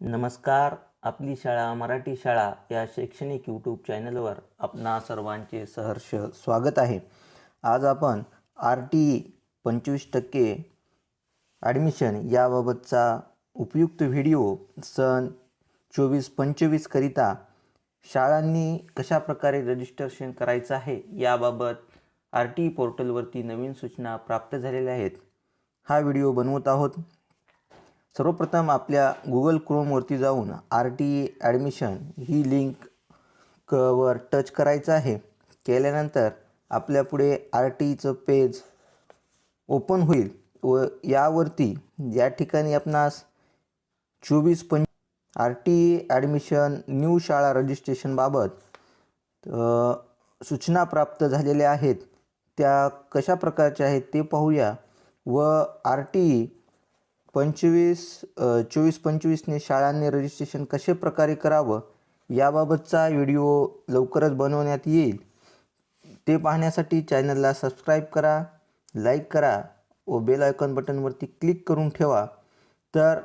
नमस्कार आपली शाळा मराठी शाळा या शैक्षणिक यूट्यूब चॅनलवर आपणा सर्वांचे सहर्ष स्वागत आहे. आज आपण आर टी ई पंचवीस टक्के ॲडमिशन याबाबतचा उपयुक्त व्हिडिओ सन चोवीस पंचवीसकरिता शाळांनी कशाप्रकारे रजिस्ट्रेशन करायचं आहे याबाबत आर टी ई पोर्टलवरती नवीन सूचना प्राप्त झालेल्या आहेत. हा व्हिडिओ बनवत आहोत. सर्वप्रथम आपल्या गुगल क्रोमवरती जाऊन आर टी ॲडमिशन ही लिंक क वर टच करायचं आहे. केल्यानंतर आपल्यापुढे आर टीचं पेज ओपन होईल व यावरती या ठिकाणी आपणास चोवीस पं आर टी ॲडमिशन न्यू शाळा रजिस्ट्रेशनबाबत सूचना प्राप्त झालेल्या आहेत. त्या कशा प्रकारच्या आहेत ते पाहूया व आर टी पंचवीस चोवीस पंचवीसने शाळांनी रजिस्ट्रेशन कशा प्रकारे करावं याबाबतचा व्हिडिओ लवकरच बनवण्यात येईल. ते पाहण्यासाठी चॅनलला सबस्क्राईब करा लाईक करा व बेल आयकॉन बटनवरती क्लिक करून ठेवा. तर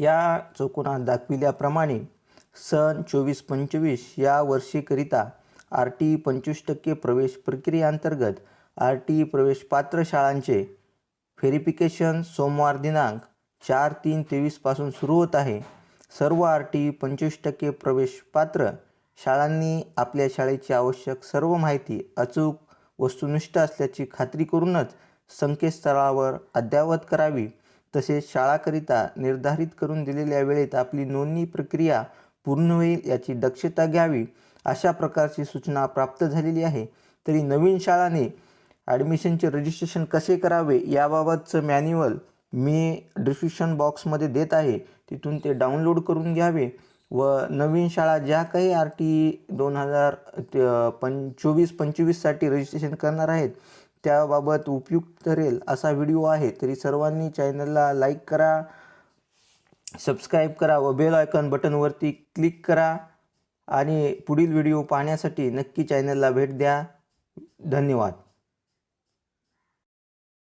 या चौकोनात दाखविल्याप्रमाणे सन चोवीस पंचवीस या वर्षीकरिता आर टी पंचवीस टक्के प्रवेश प्रक्रियेअंतर्गत आर टी प्रवेश पात्र शाळांचे व्हेरिफिकेशन सोमवार दिनांक चार तीन तेवीसपासून सुरू होत आहे. सर्व आर टी पंचवीस टक्के प्रवेश पात्र. शाळांनी आपल्या शाळेची आवश्यक सर्व माहिती अचूक वस्तुनिष्ठ असल्याची खात्री करूनच संकेतस्थळावर अद्ययावत करावी. तसेच शाळाकरिता निर्धारित करून दिलेल्या वेळेत आपली नोंदणी प्रक्रिया पूर्ण होईल याची दक्षता घ्यावी अशा प्रकारची सूचना प्राप्त झालेली आहे. तरी नवीन शाळाने ॲडमिशनचे रजिस्ट्रेशन कसे करावे याबाबतचं मॅन्युअल मी डिस्क्रिप्शन बॉक्समध्ये देत आहे. तिथून ते डाउनलोड करून घ्यावे व नवीन शाळा ज्या काही आर टी दोन हजार पं चोवीस पंचवीससाठी रजिस्ट्रेशन करणार आहेत त्याबाबत उपयुक्त ठरेल असा व्हिडिओ आहे. तरी सर्वांनी चॅनलला लाईक करा सबस्क्राईब करा व बेल आयकॉन बटनवरती क्लिक करा आणि पुढील व्हिडिओ पाहण्यासाठी नक्की चॅनलला भेट द्या. धन्यवाद.